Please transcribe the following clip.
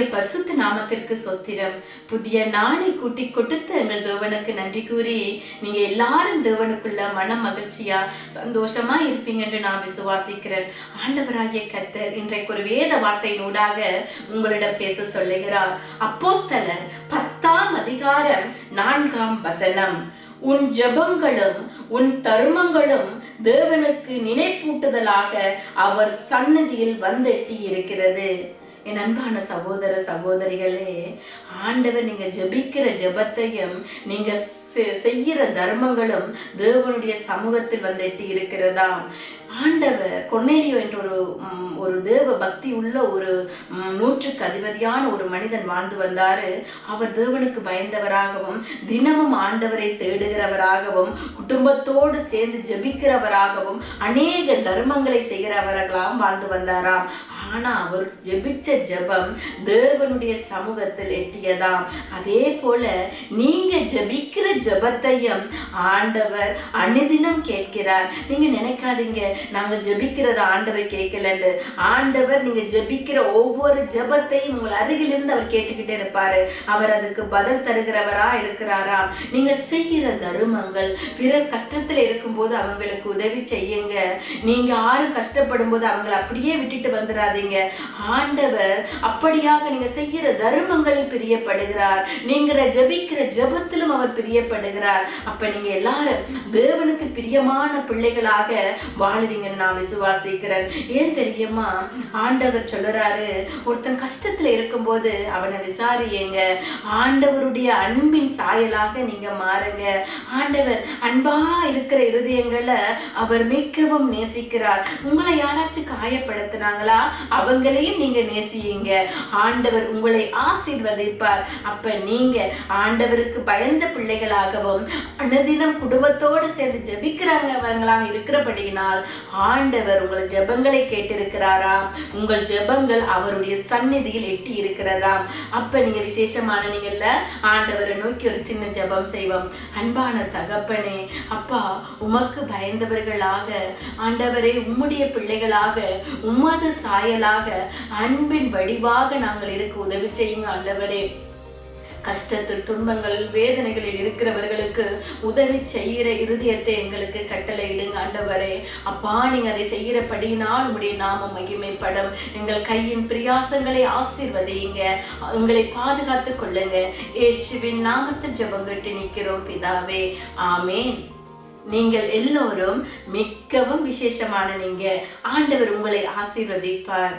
கர்த்தருடைய பரிசுத்த நாமத்திற்கு சொஸ்திரம் புதிய நாளை கூட்டி கொடுத்து எங்கள் தேவனுக்கு நன்றி கூறி நீங்க எல்லாரும் தேவனுக்குள்ள மன மகிழ்ச்சியா சந்தோஷமா இருப்பீங்க என்று நான் விசுவாசிக்கிறேன். ஆண்டவராகிய கர்த்தர் இன்றைக்கு ஒரு வேத வார்த்தையினூடாக உங்களிடம் பேச சொல்லுகிறார். அப்போஸ்தலர் பத்தாம் அதிகாரம் நான்காம் வசனம். உன் ஜெபங்களும் உன் தருமங்களும் தேவனுக்கு நினைப்பூட்டுதலாக அவர் சன்னதியில் வந்தெட்டி இருக்கிறது என் அன்பான சகோதர சகோதரிகளே ஆண்டவர் நீங்க ஜெபிக்கிற ஜெபத்தையும் நீங்க செ- செய்கிற தர்மங்களும் தேவனுடைய சமூகத்தில் வந்துட்டு இருக்கிறதாம். ஆண்டவர் கொன்னேரியோ என்ற ஒரு ஒரு தேவ பக்தி உள்ள ஒரு நூற்றுக்கு அதிபதியான ஒரு மனிதன் வாழ்ந்து வந்தாரு. அவர் தேவனுக்கு பயந்தவராகவும் தினமும் ஆண்டவரை தேடுகிறவராகவும் குடும்பத்தோடு சேர்ந்து ஜெபிக்கிறவராகவும் அநேக தர்மங்களை செய்கிறவர்களாம் வாழ்ந்து வந்தாராம். ஆனா அவர் ஜெபிச்ச ஜெபம் தேவனுடைய சமூகத்தில் எட்டியதாம். அதே போல நீங்க ஜெபிக்கிற ஜபத்தையும் ஆண்டவர் அனுதினம் கேட்கிறார். நீங்க நினைக்காதீங்க நாங்க ஜபிக்கிறத ஆண்டவர் கேட்கலன்னு ஆண்டவர் நீங்க ஜபிக்கிற ஒவ்வொரு ஜபத்தையும் உங்கள் அருகில் இருந்து அவர் கேட்டுக்கிட்டே இருப்பாரு. அவர் அதுக்கு பதில் தருகிறவரா இருக்கிறாரா நீங்க செய்கிற தருமங்கள் பிறர் கஷ்டத்துல இருக்கும்போது அவங்களுக்கு உதவி செய்யுங்க. நீங்க யாரும் கஷ்டப்படும் போது அவங்களை அப்படியே விட்டுட்டு வந்துடாதீங்க ஆண்டவர் அப்படியாக நீங்க செய்கிற தருமங்களில் பிரியப்படுகிறார். நீங்க ஜபிக்கிற ஜபத்திலும் அவர் பிரியப்படுகிறார் அப்ப நீங்க எல்லாரும் தேவனுக்கு பிரியமான பிள்ளைகளாக வாழுவீங்கன்னு நான் விசுவாசிக்கிறேன். ஏன் தெரியுமா? ஆண்டவர் சொல்லுறாரு ஒருத்தன் கஷ்டத்துல இருக்கும்போது அவனை விசாரியுங்க. ஆண்டவருடைய அன்பின் சாயலாக நீங்க மாறுங்க. ஆண்டவர் அன்பா இருக்கிற இருதயங்களை அவர் மிகவும் நேசிக்கிறார். உங்களை யாராச்சும் காயப்படுத்தினாங்களா? அவங்களையும் நீங்க நேசியுங்க. ஆண்டவர் உங்களை ஆசீர்வதிப்பார். அப்ப நீங்க ஆண்டவருக்கு பயந்த பிள்ளைகளா பிள்ளைகளாகவும் அனுதினம் குடும்பத்தோடு சேர்ந்து ஜெபிக்கிறவங்களாக இருக்கிறபடியினால் ஆண்டவர் உங்கள் ஜெபங்களை கேட்டிருக்கிறாரா உங்கள் ஜெபங்கள் அவருடைய சந்நிதியில் எட்டி இருக்கிறதாம் அப்ப நீங்க விசேஷமான நீங்கள்ல ஆண்டவரை நோக்கி ஒரு சின்ன ஜெபம் செய்வோம். அன்பான தகப்பனே அப்பா உமக்கு பயந்தவர்களாக ஆண்டவரே உம்முடைய பிள்ளைகளாக உமது சாயலாக அன்பின் வடிவாக நாங்கள் இருக்க உதவி செய்யுங்க ஆண்டவரே. கஷ்டத்தில் துன்பங்கள் வேதனைகளில் இருக்கிறவர்களுக்கு உதவி செய்கிற இருதயத்தை எங்களுக்கு கட்டளையிடுங்க ஆண்டவரே. அப்பா நீங்கள் அதை செய்கிறபடியினால் உங்களுடைய நாம மகிமைப்படும். எங்கள் கையின் பிரியாசங்களை ஆசீர்வதியுங்க. உங்களை பாதுகாத்து கொள்ளுங்க. இயேசுவின் நாமத்தில் ஜெபங்கட்டு நிற்கிறோம் பிதாவே. ஆமேன். நீங்கள் எல்லோரும் மிகவும் விசேஷமான நீங்க. ஆண்டவர் உங்களை ஆசீர்வதிப்பார்.